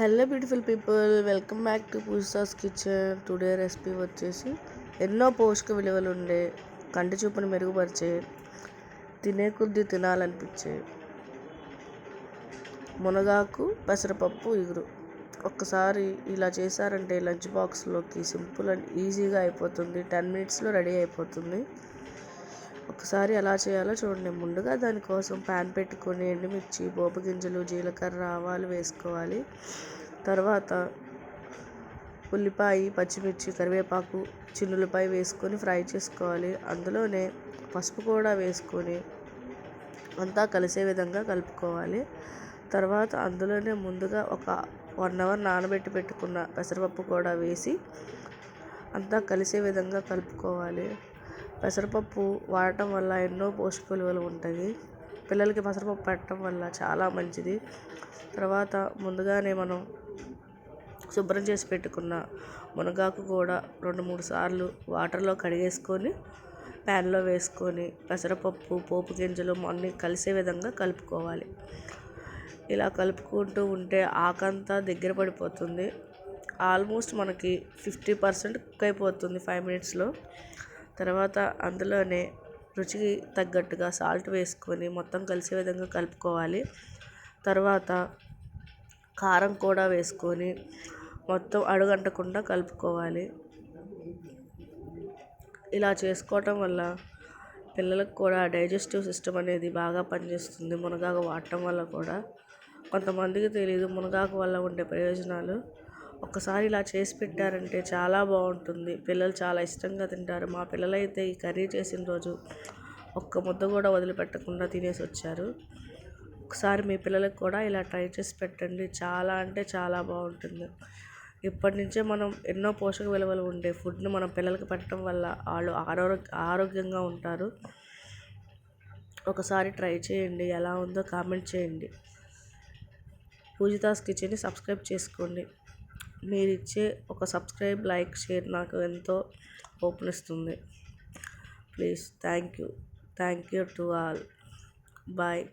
Hello beautiful people welcome back to Pooja's kitchen. Today recipe వచ్చేసి ఎన్నో పోషక విలువలు ఉండే కంటి చూపును మెరుగుపరిచే తినే కొద్దీ తినాలనిపించే మునగాకు పెసరపప్పు ఇగురు. ఒక్కసారి ఇలా చేశారంటే లంచ్ బాక్స్లోకి సింపుల్ అండ్ ఈజీగా అయిపోతుంది. టెన్ మినిట్స్లో రెడీ అయిపోతుంది. ఒకసారి ఎలా చేయాలో చూడండి. ముందుగా దానికోసం ప్యాన్ పెట్టుకొని ఎండుమిర్చి పోపు గింజలు జీలకర్ర ఆవాలు వేసుకోవాలి. తర్వాత ఉల్లిపాయ పచ్చిమిర్చి కరివేపాకు చిన్నులపై వేసుకొని ఫ్రై చేసుకోవాలి. అందులోనే పసుపు కూడా వేసుకొని అంతా కలిసే విధంగా కలుపుకోవాలి. తర్వాత అందులోనే ముందుగా ఒక వన్ అవర్ నానబెట్టి పెట్టుకున్న పెసరపప్పు కూడా వేసి అంతా కలిసే విధంగా కలుపుకోవాలి. పెసరపప్పు వాడటం వల్ల ఎన్నో పోషక విలువలు ఉంటాయి. పిల్లలకి పెసరపప్పు పెట్టడం వల్ల చాలా మంచిది. తర్వాత ముందుగానే మనం శుభ్రం చేసి పెట్టుకున్న మునగాకు కూడా రెండు మూడు సార్లు వాటర్లో కడిగేసుకొని ప్యాన్లో వేసుకొని పెసరపప్పు పోపు గింజలు అన్నీ కలిసే విధంగా కలుపుకోవాలి. ఇలా కలుపుకుంటూ ఉంటే ఆకంతా దగ్గర పడిపోతుంది. ఆల్మోస్ట్ మనకి ఫిఫ్టీ పర్సెంట్ కుక్ అయిపోతుంది ఫైవ్ మినిట్స్లో. తర్వాత అందులోనే రుచికి తగ్గట్టుగా సాల్ట్ వేసుకొని మొత్తం కలిసే విధంగా కలుపుకోవాలి. తర్వాత కారం కూడా వేసుకొని మొత్తం అడుగంటకుండా కలుపుకోవాలి. ఇలా చేసుకోవటం వల్ల పిల్లలకు కూడా డైజెస్టివ్ సిస్టమ్ అనేది బాగా పనిచేస్తుంది. మునగాకు వాడటం వల్ల కూడా. కొంతమందికి తెలియదు మునగాకు వల్ల ఉండే ప్రయోజనాలు ఒకసారి ఇలా చేసి పెట్టారంటే చాలా బాగుంటుంది. పిల్లలు చాలా ఇష్టంగా తింటారు. మా పిల్లలైతే ఈ కర్రీ చేసిన రోజు ఒక్క ముద్ద కూడా వదిలిపెట్టకుండా తినేసి వచ్చారు. ఒకసారి మీ పిల్లలకు కూడా ఇలా ట్రై చేసి పెట్టండి. చాలా అంటే చాలా బాగుంటుంది. ఇప్పటి నుంచే మనం ఎన్నో పోషక విలువలు ఉండే ఫుడ్ని మనం పిల్లలకి పెట్టడం వల్ల వాళ్ళు ఆరోగ్య ఆరోగ్యంగా ఉంటారు. ఒకసారి ట్రై చేయండి. ఎలా ఉందో కామెంట్ చేయండి. పూజితాస్ కిచెన్ని సబ్స్క్రైబ్ చేసుకోండి. మీరు ఇచ్చే ఒక సబ్స్క్రైబ్ లైక్ షేర్ నాకు ఎంతో ఓపెనిస్తుంది please thank you thank you to all. Bye.